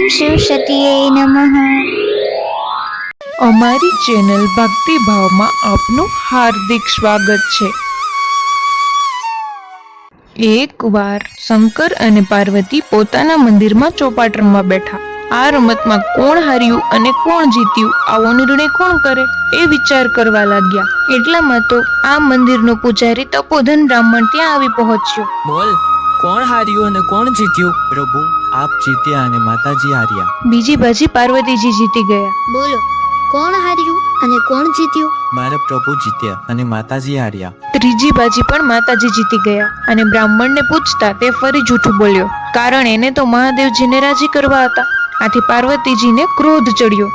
ઓમ શિવ સતીએ નમઃ. અમારી ચેનલ ભક્તિભાવમાં આપનું હાર્દિક સ્વાગત છે. એકવાર શંકર અને પાર્વતી પોતાના મંદિરમાં ચોપાટ રમવા બેઠા. આ રમતમાં કોણ હાર્યું અને કોણ જીત્યું આવો નિર્ણય કોણ કરે એ વિચાર કરવા લાગ્યા. એટલામાં તો આ મંદિરનો પૂજારી તપોધન બ્રાહ્મણ ત્યાં આવી પહોંચ્યો. બોલ કોણ હાર્યું અને કોણ જીત્યું? પ્રભુ. આપ જીત્યા અને માતાજી હાર્યા. બીજી બાજી પાર્વતીજી જીતી ગયા. બોલો કોણ હાર્યું અને કોણ જીત્યું? મારા પ્રભુ જીત્યા અને માતાજી હાર્યા. ત્રીજી બાજી પણ માતાજી જીતી ગયા અને બ્રાહ્મણને પૂછતા તે ફરી જૂઠું બોલ્યો. કારણ એને તો મહાદેવજીને રાજી કરવા હતા. આથી પાર્વતીજીને ક્રોધ ચડ્યો.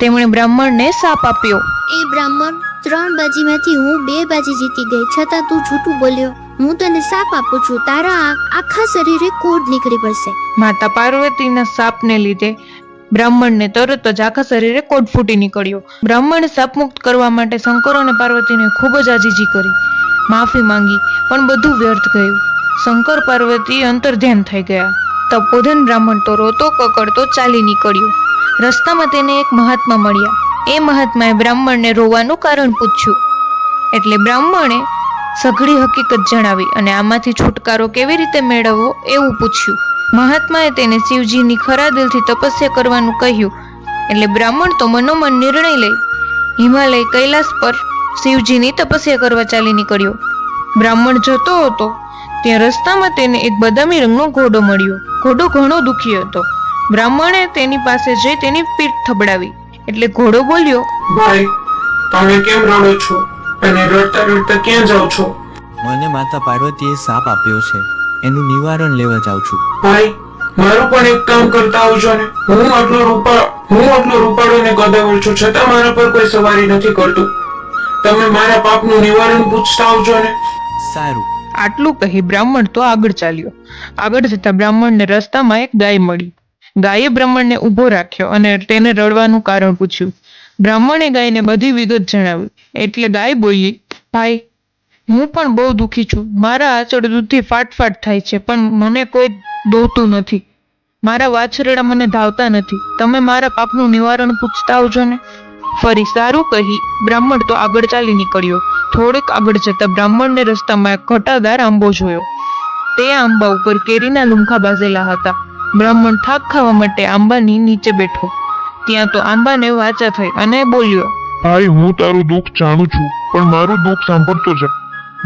તેમણે બ્રાહ્મણને સાપ આપ્યો. એ બ્રાહ્મણ ત્રણ બાજીમાંથી હું બે બાજી જીતી ગઈ છતાં તું જૂઠું બોલ્યો. હું તને સાપ આપું છું. તારા આખા શરીરે કોડ નીકળી પડશે. માતા પાર્વતીના સાપને લીધે બ્રાહ્મણને તરત જ આખા શરીરે કોડ ફૂટી નીકળ્યો. બ્રાહ્મણે સાપમુક્ત કરવા માટે શંકર અને પાર્વતીને ખૂબ જ આજીજી કરી. માફી માંગી, પણ બધું વ્યર્થ ગયું. શંકર, પાર્વતી અંતર ધ્યાન થઈ ગયા. તપોધન બ્રાહ્મણ તો રોતો, કકડતો ચાલી નીકળ્યો. રસ્તામાં તેને એક મહાત્મા મળ્યા. એ મહાત્માએ બ્રાહ્મણને રોવાનું કારણ પૂછ્યું. એટલે બ્રાહ્મણે સઘળી હકીકત જણાવી અને આમાંથી છુટકારો કેવી રીતે મેળવવો એવું પૂછ્યું. મહાત્માએ તેને શિવજીની ખરા દિલથી તપસ્યા કરવાનું કહ્યું, એટલે બ્રાહ્મણ તો મનોમન નિર્ણય લઈ હિમાલય કૈલાસ પર શિવજીની તપસ્યા કરવા ચાલી નીકળ્યો. બ્રાહ્મણ જતો હતો, ત્યાં રસ્તામાં તેને એક બદામી રંગનો ઘોડો મળ્યો. ઘોડો ઘણો દુખી હતો. બ્રાહ્મણે તેની પાસે જઈ તેની પીઠ થબડાવી, એટલે ઘોડો બોલ્યો, ભાઈ, તમે કેમ રડો છો? અને રડતા રડતા ક્યાં જાવ છો? મને માતા પાર્વતીએ સાપ આપ્યો છે. એનું નિવારણ લેવા જાઉં છું. ભાઈ મારું પણ એક કામ કરતા આવજો ને. હું આટલો રૂપા હું આટલો રૂપાળો ને ગદાવર છું. છતાં મારા પર કોઈ સવારી નથી કરતું. તમે મારા પાપનું નિવારણ પૂછતા આવજો ને. સારું. આટલું કહી બ્રાહ્મણ તો આગળ ચાલ્યો. આગળ જતા બ્રાહ્મણને રસ્તામાં એક ગાય મળી. ગાયે બ્રાહ્મણને ઊભો રાખ્યો અને તેને રડવાનું કારણ પૂછ્યું. બ્રાહ્મણે ગાયને બધી વિગત જણાવી. એટલે ગાય બોલી, ભાઈ, હું પણ બહુ દુઃખી છું. મારા આંચળ દૂધથી ફાટફાટ થાય છે, પણ મને કોઈ દોતું નથી. મારા વાછરડા મને ધાવતા નથી. તમે મારા પાપનું નિવારણ પૂછતા આવજો ને. ફરી સારું કહી બ્રાહ્મણ તો આગળ ચાલી નીકળ્યો. થોડેક આગળ જતા બ્રાહ્મણને રસ્તામાં એક ઘટાદાર આંબો જોયો. તે આંબા ઉપર કેરીના લુમખા બાજેલા હતા. બ્રાહ્મણ થાક ખાવા માટે આંબાની નીચે બેઠો. ત્યાં તો આંબાને વાચા થઈ અને બોલ્યો ભાઈ, હું તારું દુઃખ જાણું છું, પણ મારું દુઃખ સાંભળતો જા.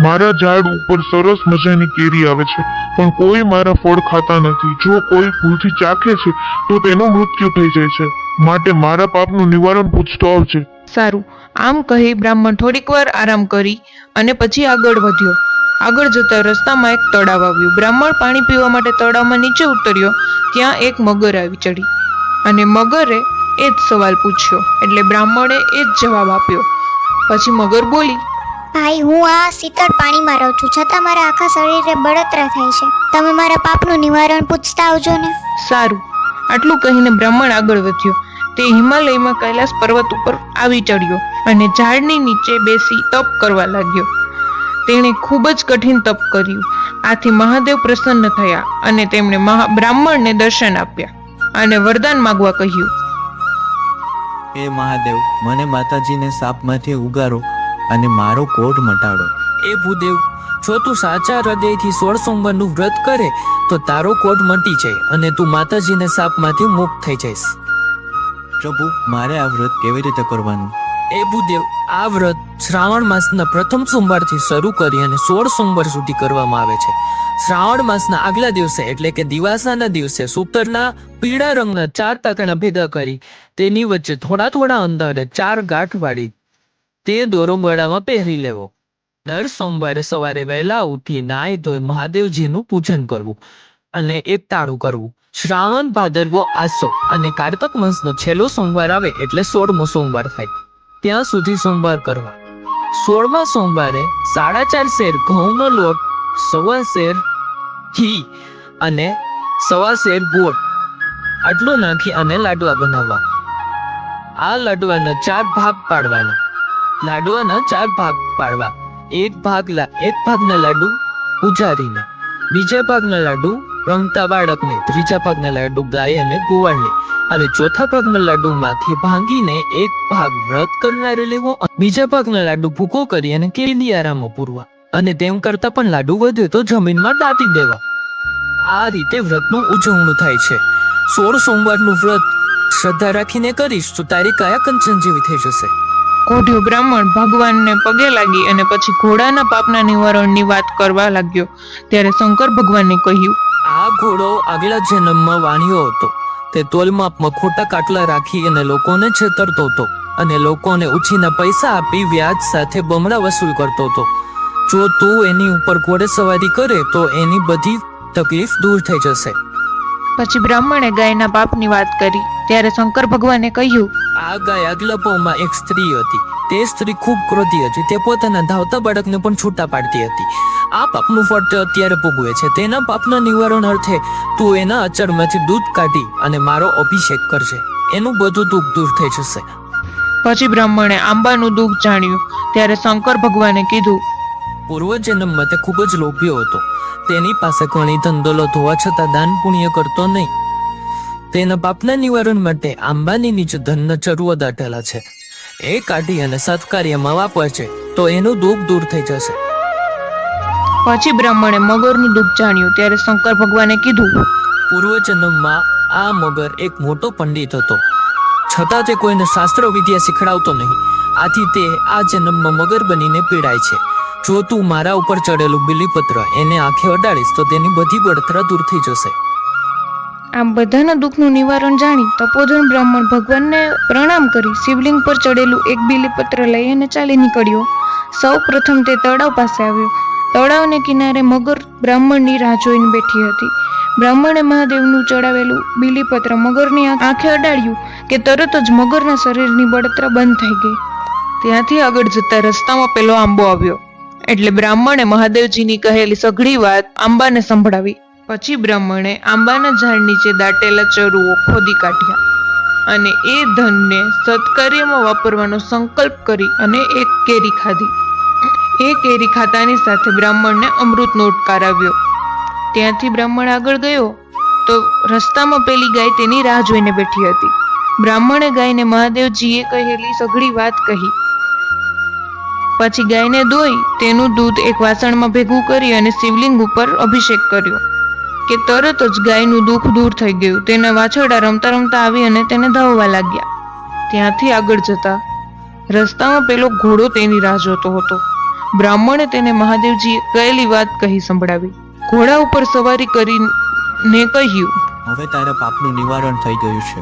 મારા ઝાડ ઉપર સરસ મજાની કેરી આવે છે, પણ કોઈ મારા ફળ ખાતા નથી. જો કોઈ ભૂલથી ચાખે છે, તો તેનું મૃત્યુ થઈ જાય છે. માટે મારા પાપનું નિવારણ પૂછતો આવજે. સારું, આમ કહી બ્રાહ્મણ થોડીક વાર આરામ કરી અને પછી આગળ વધ્યો. આગળ જતા રસ્તામાં એક તળાવ આવ્યું. બ્રાહ્મણ પાણી પીવા માટે તળાવમાં નીચે ઉતર્યો, ત્યાં એક મગર આવી ચડી અને મગરે એ જ સવાલ પૂછ્યો. એટલે બ્રાહ્મણે એ જ જવાબ આપ્યો. પછી મગર બોલી ભાઈ હું આ શીતળ પાણીમાં રહું છું. છતાં મારા આખા શરીરે બળતરા થાય છે. તમે મારા પાપનું નિવારણ પૂછતા આવજો ને. સારું. આટલું કહીને બ્રાહ્મણ આગળ વધ્યો. તે હિમાલયમાં કૈલાસ પર્વત ઉપર આવી ચડ્યો અને ઝાડની નીચે બેસી તપ કરવા લાગ્યો. તેણે ખૂબ જ કઠિન તપ કર્યું. આથી મહાદેવ પ્રસન્ન થયા અને તેમણે મહા બ્રાહ્મણને દર્શન આપ્યા અને વરદાન માગવા કહ્યું હે મહાદેવ મને માતાજીને સાપમાંથી ઉગારો અને મારો કોટ મટાડો. એ ભૂદેવ જો તું સાચા હૃદયથી સોળ સોમવારનું વ્રત કરે તો તારો કોટ મટી જાય અને તું માતાજીને સાપમાંથી મુક્ત થઈ જઈશ. પ્રભુ મારે આ વ્રત કેવી રીતે કરવાનું? એ ભૂદેવ આ વ્રત શ્રાવણ માસના પ્રથમ સોમવારથી શરૂ કરી અને સોળ સોમવાર સુધી કરવામાં આવે છે. શ્રાવણ માસના આગલા દિવસે એટલે કે દિવાસાના દિવસે સૂતરના પીળા રંગના ચાર તાતણા ભેગા કરી તેની વચ્ચે થોડા થોડા અંતરે ચાર ગાંઠ વાળી તે દોરો ગળામાં પહેરી લેવો. દર સોમવારે સવારે વહેલા ઉઠી નાય ધોઈ મહાદેવજીનું પૂજન કરવું અને એક તાળું કરવું. શ્રાવણ ભાદરવો આસો અને કારતક માસનો છેલ્લો સોમવાર આવે એટલે સોળમો સોમવાર થાય. ત્યાં સુધી સોમવાર કરવા સોળમા સોમવારે સાડા ચાર શેર ઘઉંનો લોટ, સવા શેર ઘી અને સવા શેર ગોળ. આટલું નાખી અને લાડવા બનાવવા. આ લાડવાના ચાર ભાગ પાડવાના. લાડવાના ચાર ભાગ પાડવા. એક ભાગ એક ભાગના લાડુ પૂજારીને, બીજા ભાગના લાડુ રમતા બાળકને ત્રીજા ભાગના લાડુ ગાય અને ગોવાળને અને ચોથા ભાગના લાડુમાંથી ભાંગીને એક ભાગ વ્રત કરનારે લેવો બીજા ભાગના લાડુ ભૂકો કરી અને કેલિયારામાં પૂરવા. અને તેમ કરતા પણ લાડુ વધે તો જમીનમાં દાટી દેવા. આ રીતે વ્રતનું ઉજવણું થાય છે. સોળ સોમવારનું વ્રત શ્રદ્ધા રાખીને કરીશ તો તારી કાયા કંચન જેવી થઈ જશે. કોઢિયો બ્રાહ્મણ ભગવાનને પગે લાગી અને પછી ઘોડાના પાપના નિવારણની વાત કરવા લાગ્યો. ત્યારે શંકર ભગવાને કહ્યું આ ઘોડો આગલા જન્મમાં વાણિયો હતો. તે તોલમાં ખોટા કાટલા રાખી અને લોકોને છેતરતો હતો અને લોકોને ઉછીના પૈસા આપી વ્યાજ સાથે બમણા વસૂલ કરતો હતો. જો તું એની ઉપર ઘોડે સવારી કરે તો એની બધી તકલીફ દૂર થઈ જશે. પછી બ્રાહ્મણે ગાયના પાપની વાત કરી. ત્યારે શંકર ભગવાને કહ્યું આ ગાય આગલા એક સ્ત્રી હતી. તે સ્ત્રી ખૂબ ક્રોધી હતી. તે પોતાના ધાવતા બાળકને પણ છૂટા પાડતી હતી. આ પાપનું ફળ તે અત્યારે ભોગવે છે. તેના પાપના નિવારણ અર્થે તું એના અચરમાંથી દૂધ કાઢી અને મારો અભિષેક કરજે. એનું બધું દુઃખ દૂર થઈ જશે. પછી બ્રાહ્મણે આંબાનું દુઃખ જાણ્યું. ત્યારે શંકર ભગવાને કીધું પૂર્વજન્મમાં તે ખૂબ જ લોભ્યો હતો. તેની પાસે ઘણી ધન દોલત હોવા છતાં દાન પુણ્ય કરતો નહીં. તેના પાપના નિવારણ માટે આંબાની નીચે ધનના ચરુઓ દાટેલા છે. એ કાઢી અને સત્કાર્યમાં વાપરશે તો એનું દુઃખ દૂર થઈ જશે. પછી બ્રાહ્મણે મગરનું દુઃખ જાણ્યું ત્યારે શંકર ભગવાને કીધું પૂર્વજન્મમાં આ મગર એક મોટો પંડિત હતો. છતાં તે કોઈને શાસ્ત્ર વિદ્યા શીખડાવતો નહીં. આથી તે આ જન્મમાં મગર બનીને પીડાય છે. જો તું મારા ઉપર ચડેલું બિલીપત્ર એને આંખે અડાડીશ, તો તેની બધી બળતરા દૂર થઈ જશે. આમ બધાના દુઃખનું નિવારણ જાણી તપોધન બ્રાહ્મણ ભગવાનને પ્રણામ કરી શિવલિંગ પર ચડેલું એક બિલીપત્ર લઈ અને ચાલી નીકળ્યો. સૌ પ્રથમ તે તળાવ પાસે આવ્યો. તળાવને કિનારે મગર બ્રાહ્મણની રાહ જોઈને બેઠી હતી. બ્રાહ્મણે મહાદેવનું ચડાવેલું બિલીપત્ર મગરની આંખે અડાડ્યું કે તરત જ મગરના શરીરની બળતરા બંધ થઈ ગઈ. ત્યાંથી આગળ જતા રસ્તામાં પેલો આંબો આવ્યો. એટલે બ્રાહ્મણે મહાદેવજીની કહેલી સઘળી વાત આંબાને સંભળાવી. પછી બ્રાહ્મણે આંબાના ઝાડ નીચે દાટેલા ચરુઓ ખોદી કાઢ્યા અને એ ધનને સત્કાર્યમાં વાપરવાનો સંકલ્પ કરી અને એક કેરી ખાધી. એ કેરી ખાતાની સાથે બ્રાહ્મણને અમૃતનો ઉટકાર આવ્યો. ત્યાંથી બ્રાહ્મણ આગળ ગયો તો રસ્તામાં પેલી ગાય તેની રાહ જોઈને બેઠી હતી. બ્રાહ્મણે ગાયને મહાદેવજીએ કહેલી સઘળી વાત કહી. પછી ગાયને દોઈ તેનું દૂધ એક વાસણમાં ભેગું કરી અને શિવલિંગ ઉપર અભિષેક કર્યો. કે તરત જ ગાયનું દુઃખ દૂર થઈ ગયું. તેના વાછરડા રમતા રમતા આવી અને તેને ધાવવા લાગ્યા. ત્યાંથી આગળ જતા રસ્તામાં પેલો ઘોડો તેની રાહ જોતો હતો. બ્રાહ્મણે તેને મહાદેવજીએ કહેલી વાત કહી સંભળાવી. ઘોડા ઉપર સવારી કરીને કહ્યું હવે તારા પાપનું નિવારણ થઈ ગયું છે.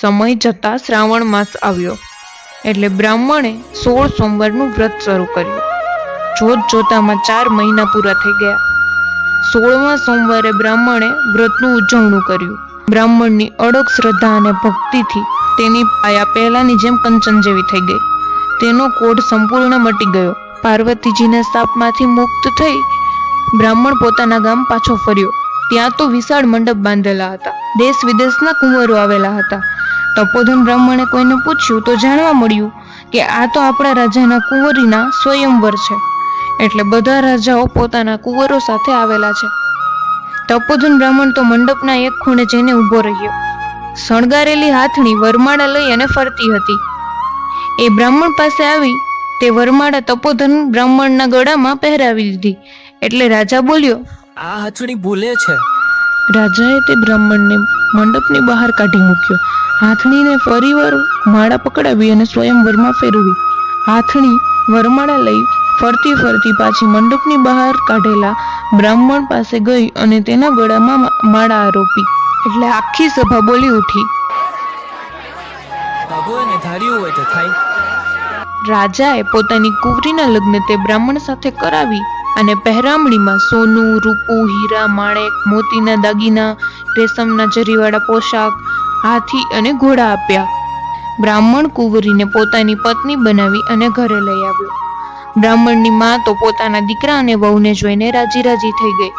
સમય જતા શ્રાવણ માસ આવ્યો. એટલે બ્રાહ્મણે સોળ સોમવારનું વ્રત શરૂ કર્યું. જોત જોતામાં ચાર મહિના પૂરા થઈ ગયા. સોળમા સોમવારે બ્રાહ્મણે વ્રતનું ઉજવણું કર્યું. બ્રાહ્મણની અડગ શ્રદ્ધા અને ભક્તિથી તેની પાયા પહેલાની જેમ કંચન જેવી થઈ ગઈ. તેનો કોઢ સંપૂર્ણ મટી ગયો. પાર્વતીજીના શાપમાંથી મુક્ત થઈ બ્રાહ્મણ પોતાના ગામ પાછો ફર્યો. ત્યાં તો વિશાળ મંડપ બાંધેલા હતા. દેશ વિદેશના કુંવરો આવેલા હતા. તપોધન બ્રાહ્મણે કોઈને પૂછ્યું તો જાણવા મળ્યું કે આ તો આપણા રાજાના કુંવરીના સ્વયંવર છે. એટલે બધા રાજાઓ પોતાના કુંવરો સાથે આવેલા છે. તપોધન બ્રાહ્મણ તો મંડપના એક ખૂણે જઈને ઊભો રહ્યો. શણગારેલી હાથણી વરમાળા લઈ અને ફરતી હતી. એ બ્રાહ્મણ પાસે આવી તે વરમાળા તપોધન બ્રાહ્મણના ગળામાં પહેરાવી દીધી એટલે રાજા બોલ્યો આ હાથણી ભૂલે છે. રાજાએ તે બ્રાહ્મણને મંડપની બહાર કાઢી મૂક્યો. હાથણીને ફરીવાર માળા પકડાવી અને સ્વયંવરમાં ફેરવી. હાથણી વરમાળા લઈ ફરતી ફરતી પાછી મંડપની બહાર કાઢેલા બ્રાહ્મણ પાસે ગઈ અને તેના ગળામાં માળા આરોપી. એટલે આખી સભા બોલી ઉઠી. રાજાએ પોતાની કુંવરીના લગ્ન તે બ્રાહ્મણ સાથે કરાવી અને પહેરામણીમાં સોનું રૂપું હીરા માણેક મોતીના દાગીના રેશમના જરીવાળા પોશાક હાથી અને ઘોડા આપ્યા. બ્રાહ્મણ કુંવરીને પોતાની પત્ની બનાવી અને ઘરે લઈ આવ્યો. બ્રાહ્મણની માં તો પોતાના દીકરા અને વહુને જોઈને રાજી રાજી થઈ ગઈ.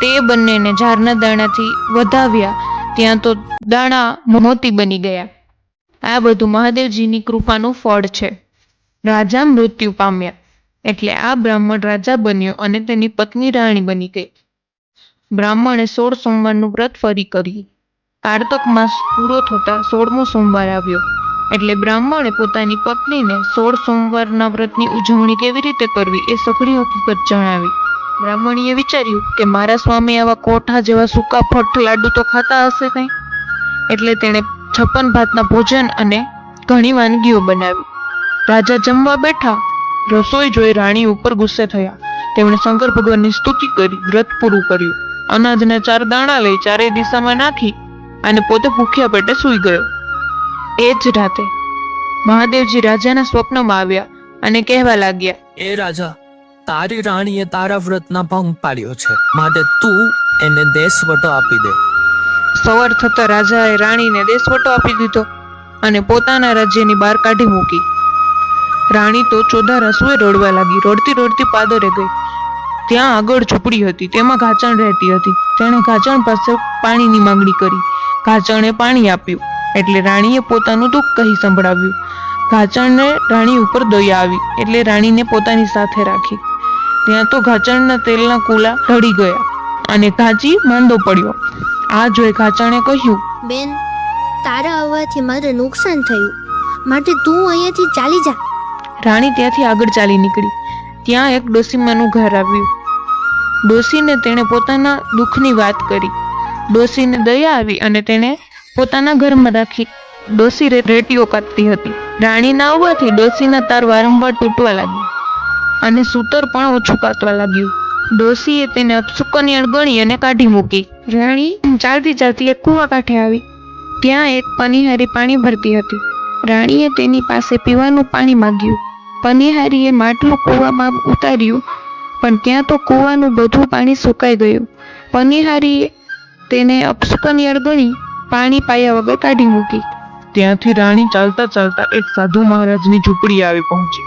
તે બંનેને ઝારના દાણાથી વધાવ્યા. ત્યાં તો દાણા મોતી બની ગયા. આ બધું મહાદેવજીની કૃપાનું ફળ છે. રાજા મૃત્યુ પામ્યા. એટલે આ બ્રાહ્મણ રાજા બન્યો અને તેની પત્ની રાણી બની ગઈ. બ્રાહ્મણે સોળ સોમવારનું વ્રત ફરી કર્યું. કારતક માસ પૂરો થતાં સોળમો સોમવાર આવ્યો. એટલે બ્રાહ્મણે પોતાની પત્નીને સોળ સોમવારના વ્રતની ઉજવણી કેવી રીતે કરવી એ સઘળી હકીકત જણાવી. બ્રાહ્મણીએ વિચાર્યું કે મારા સ્વામી આવા કોઠા જેવા સૂકા ફઠ લાડુ તો ખાતા હશે કંઈ એટલે તેણે છપ્પન ભાતના ભોજન અને ઘણી વાનગીઓ બનાવી. રાજા જમવા બેઠા, રસોઈ જોઈ રાણી ઉપર ગુસ્સે થયા. તેમણે શંકર ભગવાનની સ્તુતિ કરી, વ્રત પૂરું કર્યું. અનાજના ચાર દાણા લઈ ચારેય દિશામાં નાખી અને પોતે ભૂખ્યા પેટે સૂઈ ગયો. એ જ રાતે મહાદેવજી રાજાના સ્વપ્નમાં આવ્યા અને કહેવા લાગ્યા એ રાજા તારી રાણીએ તારા વ્રતના ભંગ પાડ્યો છે. માટે તું એને દેશવટો આપી દે. સવાર થતા રાજાએ રાણીને દેશવટો આપી દીધો અને પોતાના રાજ્યની બહાર કાઢી મૂકી. રાણી તો ચોધા રસોએ રડવા લાગી. રડતી રડતી પાદરે ગઈ. ત્યાં આગળ ઝૂંપડી હતી. તેમાં ઘાચણ રહેતી હતી. તેણે ઘાચણ પાસે પાણીની માંગણી કરી. ઘાચણે પાણી આપ્યું. એટલે રાણીએ પોતાનું દુઃખ કહી સંભળાવ્યું. ઘાચણને રાણી ઉપર દયા આવી એટલે રાણીને પોતાની સાથે રાખી. ત્યાં તો ઘાચણના તેલના કુલા ઢળી ગયા અને ઘાચી માંદો પડ્યો. આ જોઈ ઘાચણે કહ્યું બેન તારા આવવાથી મારે નુકસાન થયું. માટે તું અહીંયાથી ચાલી જા. રાણી ત્યાંથી આગળ ચાલી નીકળી. ત્યાં એક ડોસીમાનું ઘર આવ્યું. ડોસીને તેણે પોતાના દુઃખની વાત કરી. ડોસીને દયા આવી અને તેણે પોતાના ઘરમાં રાખી ડોસી રેટીઓ કાપતી હતી. રાણીના આવવાથી ડોસીના તાર વારંવાર તૂટવા લાગ્યા અને સૂતર પણ ઓછું કાતવા લાગ્યું. ડોસીએ તેને અપસુકન્યાળ ગણી અને કાઢી મૂકી. રાણી ચાલતી ચાલતી એક કૂવા કાંઠે આવી. ત્યાં એક પનિહારી પાણી ભરતી હતી. રાણીએ તેની પાસે પીવાનું પાણી માંગ્યું. પનિહારીએ માટલું કૂવામાં ઉતાર્યું, પણ ત્યાં તો કૂવાનું બધું પાણી સુકાઈ ગયું. પનિહારીએ તેને અપસુકન્યાળ ગણી પાણી પાયા વગર કાઢી મૂકી. ત્યાંથી રાણી ચાલતા ચાલતા એક સાધુ મહારાજની ઝૂંપડી આવી પહોંચી.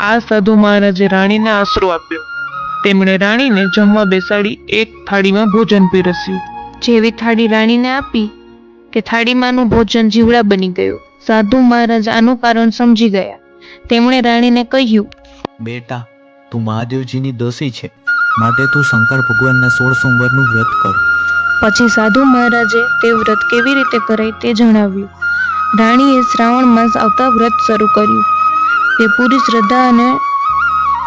આ સાધુ મહારાજે રાણીને આશરો આપ્યો. તેમણે રાણીને જમવા બેસાડી એક થાળીમાં ભોજન પીરસ્યું. જેવી થાળી રાણીને આપી કે થાળીમાંનું ભોજન જીવડા બની ગયું. સાધુ મહારાજ આનું કારણ સમજી ગયા. તેમણે રાણીને કહ્યું બેટા તું મહાદેવજીની દોષી છે. માટે તું શંકર ભગવાનના સોળ સોમવારનું વ્રત કર. પછી સાધુ મહારાજે તે વ્રત કેવી રીતે કરાય તે જણાવ્યું. રાણીએ શ્રાવણ માસ આવતા વ્રત શરૂ કર્યું. તે પૂરી શ્રદ્ધા અને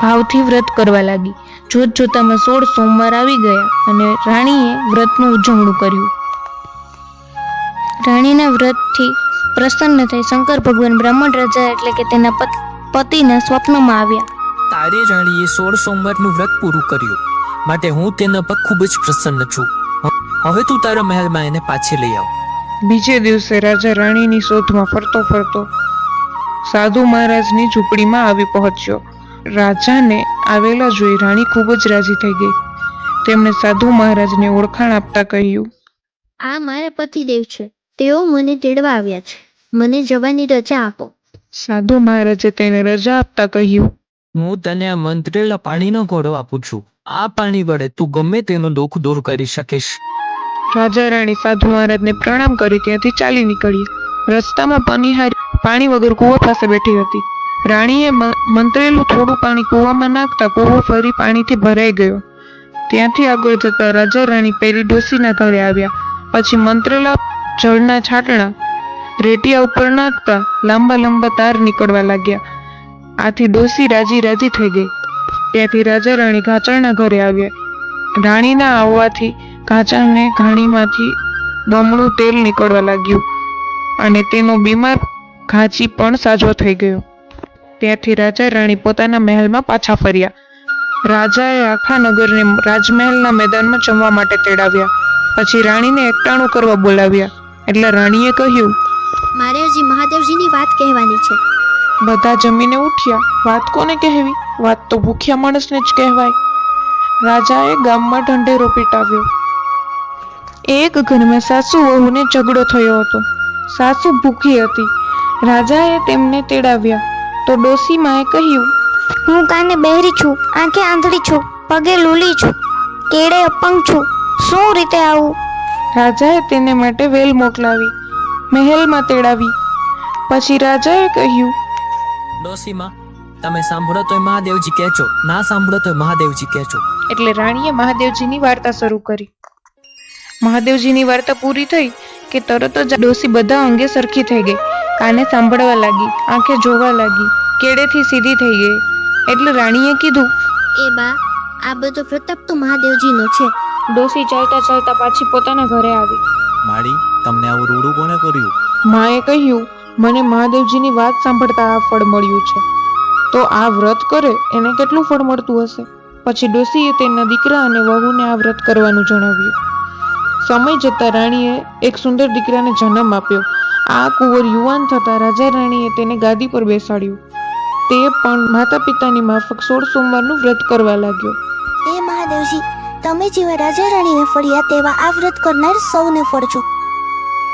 ભાવથી વ્રત કરવા લાગી. જોત જોતામાં સોળ સોમવાર આવી ગયા અને રાણીએ વ્રતનું ઉજવણું કર્યું. રાણીના વ્રતથી પ્રસન્ન થઈ શંકર ભગવાન બ્રાહ્મણ રાજા એટલે કે તેના પતિના સ્વપ્નમાં આવ્યા. તારી રાણીએ સોળ સોમવારનું વ્રત પૂરું કર્યું. માટે હું તેના પર ખૂબ જ પ્રસન્ન છું. હવે તું તારા મહેલમાં એને પાછી લઈ આવ. બીજે દિવસે રાજા રાણીની શોધમાં ફરતો ફરતો સાધુ મહારાજની ઝૂંપડીમાં આવી પહોંચ્યો. રાજાને આવેલા જોઈ રાણી ખૂબ જ રાજી થઈ ગઈ. તેમણે સાધુ મહારાજને ઓળખાણ આપતા કહ્યું આ મારા પતિદેવ છે. તેઓ મને તેડવા આવ્યા છે. મને જવાની રજા આપો. સાધુ મહારાજે તેને રજા આપતા કહ્યું હું તને આ મંત્રેલા પાણીનો ઘોડો આપું છું. આ પાણી વડે તું ગમે તેનો દુઃખ દૂર કરી શકીશ. રાજા રાણી સાધુ મહારાજને પ્રણામ કરી ત્યાંથી ચાલી નીકળી. રસ્તામાં પનિહારી પાણી વગર કૂવા પાસે બેઠી હતી. રાણીએ મંત્રેલું થોડું પાણી કૂવામાં નાખતા કૂવો ફરી પાણીથી ભરાઈ ગયો. ત્યાંથી આગળ જતા રાજા રાણી પેલી ડોસીના ઘરે આવ્યા. પછી મંત્રેલા જળના છાંટણા રેટિયા ઉપર નાખતા લાંબા લાંબા તાર નીકળવા લાગ્યા. આથી ડોસી રાજી રાજી થઈ ગઈ. ત્યાંથી રાજા રાણી ઘાચરના ઘરે આવ્યા. રાણીના આવવાથી કાચાને ઘાણીમાંથી બમણું તેલ નીકળવા લાગ્યું અને તેનો બીમાર ઘાચી પણ સાજો થઈ ગયો. ત્યાંથી રાજા રાણી પોતાના મહેલમાં પાછા ફર્યા. રાજાએ આખા નગરને રાજમહેલના મેદાનમાં જમવા માટે તેડાવ્યા. પછી રાણીને એકટાણું કરવા બોલાવ્યા. એટલે રાણીએ કહ્યું મારે હજી મહાદેવજીની વાત કહેવાની છે. બધા જમીને ઉઠ્યા. વાત કોને કહેવી? વાત તો ભૂખ્યા માણસને જ કહેવાય. રાજાએ ગામમાં ઢંઢેરો પીટાવ્યો. એક ઘરમાં સાસુ વહુને ઝઘડો થયો હતો. સાસુ ભૂખી હતી. રાજાએ તેમને તેડાવ્યા. તો ડોસીમાએ કહ્યું હું કાને બહેરી છું આંખે આંધળી છું પગે લૂલી છું કેડે અપંગ છું શું રીતે આવું? રાજાએ તેને માટે વેલ મોકલાવી મહેલમાં તેડાવી. પછી રાજાએ કહ્યું ડોસીમા તમે સાંભળો તોય મહાદેવજી કહેજો ના સાંભળો તોય મહાદેવજી કહેજો. એટલે રાણીએ મહાદેવજીની વાર્તા શરૂ કરી. મહાદેવજીની વાર્તા પૂરી થઈ કે તરત જ ડોસી બધા અંગે સરખી થઈ ગઈ. કાને સાંભળવા લાગી આંખે જોવા લાગી કેડેથી સીધી થઈ ગઈ. એટલે રાણીએ કીધું એ બા આ બધો પ્રતાપ તો મહાદેવજીનો છે. ડોસી ચાલતા ચાલતા પાછી પોતાના ઘરે આવી. માડી તમને આવું રૂડું કોણે કર્યું? માએ કહ્યું મને મહાદેવજીની વાત સાંભળતા આ ફળ મળ્યું છે. તો આ વ્રત કરે એને કેટલું ફળ મળતું હશે? પછી ડોસીએ તેના દીકરા અને વહુને આ વ્રત કરવાનું જણાવ્યું. સમય જતાં રાણીએ એક સુંદર દીકરાને જન્મ આપ્યો. આ કુંવર યુવાન થતાં રાજા રાણીએ તેને ગાદી પર બેસાડ્યું. તે પણ માતા પિતાની માફક સોળ સોમવારનું વ્રત કરવા લાગ્યો. હે મહાદેવજી, તમે જેવા રાજા રાણીને ફળ્યા તેવા આ વ્રત કરનાર સૌને ફળજો